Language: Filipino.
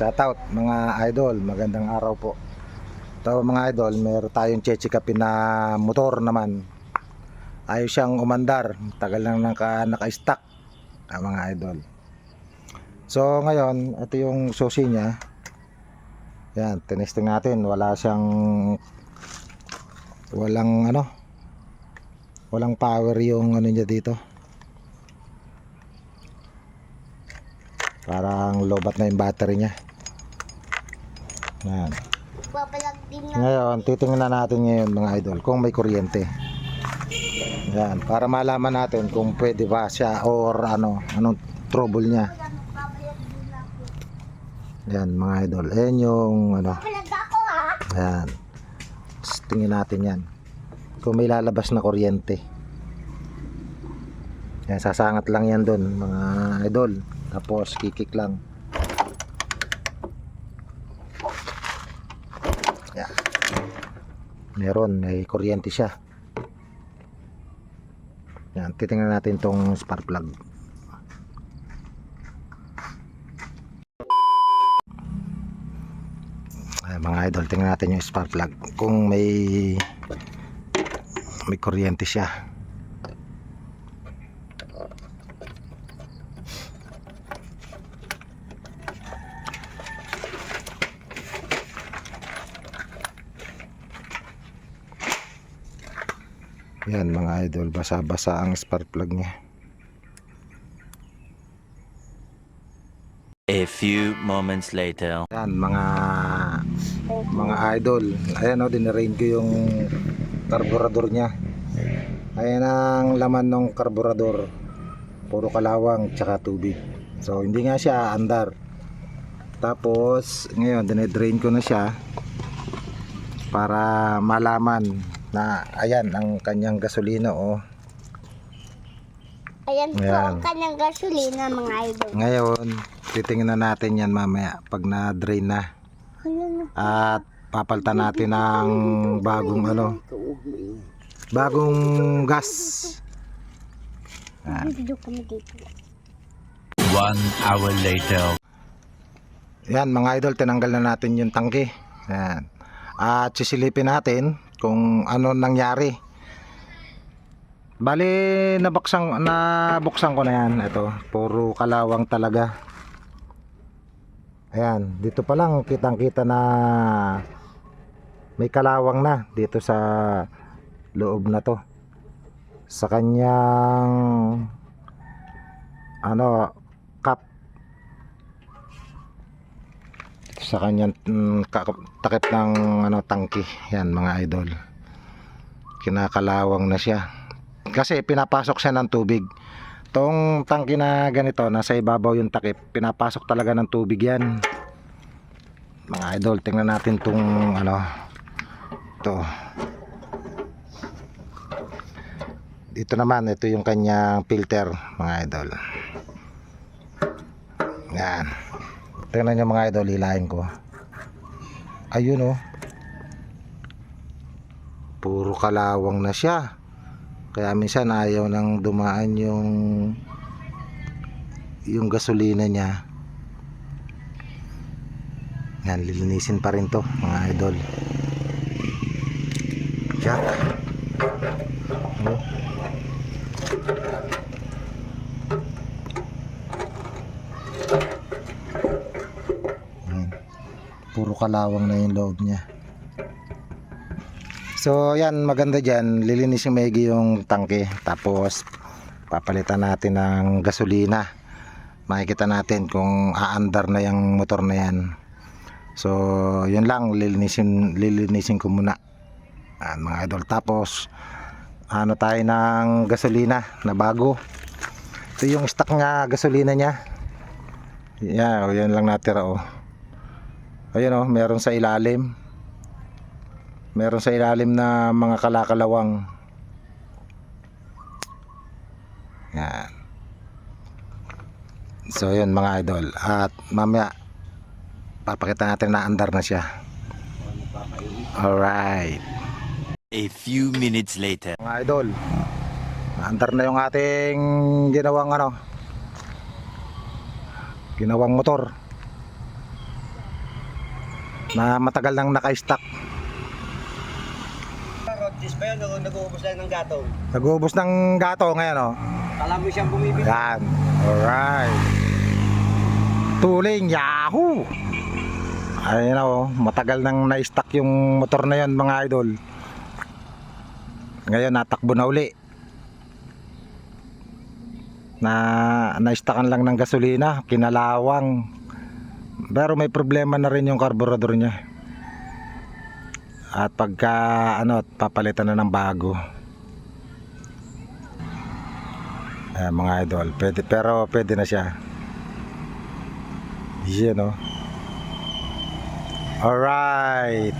Shout out mga idol, magandang araw po. Ito mga idol, meron tayong chechikapin na motor naman. Ayos siyang umandar, tagal lang naka, naka-stack ah, mga idol. So ngayon, ito yung susi niya. Yan, tinesting natin, wala siyang walang ano walang power yung ano niya dito. Parang lobat na yung battery niya. Yan. Papalag din na. Ngayon, titingnan natin ngayon mga idol kung may kuryente. Yan, para malaman natin kung pwede ba siya or ano, anong trouble niya. Yan mga idol. Ayan yung ano. Tapos tingnan natin yan. Kung may lalabas na kuryente. Yan, sasangat lang yan doon, mga idol. Tapos kikik lang. Meron, may kuryente siya. Yan, titingnan natin tong spark plug. Ay, mga idol, tingnan natin yung spark plug kung may may kuryente siya. Yan mga idol, basa-basa ang spark plug niya. A few moments later. Yan mga mga idol. Ayan o, dinarain ko yung karburador niya. Ayan ang laman ng karburador. Puro kalawang tsaka tubig. So hindi nga siya andar. Tapos ngayon dinedrain ko na siya para malaman na ayan ang kanyang gasolina oh. Ayan po Ayan. ang kanyang gasolina mga idol. Ngayon titingnan natin yan mamaya pag na-drain na. Ayan. at papalitan natin ng bagong ano bagong gas. Video kami dito. One hour later. yan mga idol tinanggal na natin yung tangke yan. at sisilipin natin kung ano nangyari. Bali nabuksan nabuksan ko na yan. Ito puro kalawang talaga. Ayan dito pa lang kitang kita na may kalawang na dito sa loob na to. Sa kanyang ano sa kanyang mm, takip ng ano tangki. Yan mga idol. Kinakalawang na siya. Kasi pinapasok siya ng tubig. Tong tangki na ganito nasa ibabaw yung takip pinapasok talaga ng tubig yan. Mga idol tingnan natin tong ano to. Dito naman ito yung kanyang filter mga idol. Yan tingnan nyo mga idol hilahin ko. Ayun oh. Puro kalawang na siya. Kaya minsan ayaw nang dumaan yung yung gasolina niya. Yan lilinisin pa rin to mga idol. Jack oh. Puro kalawang na yung loob niya. So yan maganda dyan. Lilinisin maigi yung tangke. Tapos papalitan natin ng gasolina. Makikita natin kung aandar na yung motor na yan. So yun lang lilinisin, lilinisin ko muna. Ayan, mga idol. Tapos ano tayo ng gasolina na bago. Ito yung stock nga gasolina niya. Yeah, o, yan lang natira oh. Ayun oh, meron sa ilalim. Meron sa ilalim na mga kalakalawang. Yan. So yun mga idol. At mamaya papakita natin na andar na siya. Alright. A few minutes later. Mga idol. Andar na yung ating ginawang ano. Ginawang motor. Na matagal nang naka-stock. Rodgers pa yun, nag-uubos lang ng gatong. Nag-uubos ng gato ngayon, oh. Kala mo siyang bumibili. Yan. Alright. Tuling, yahoo! Ayun na, oh. Matagal nang na-stock yung motor na yan, mga idol. Ngayon, natakbo na uli. Na na-stockan lang ng gasolina, kinalawang. Pero may problema na rin yung carburetor niya. At pagka ano, papalitan na ng bago. Ayan, mga idol, pwede, pero pwede na siya. Yan oh. Alright.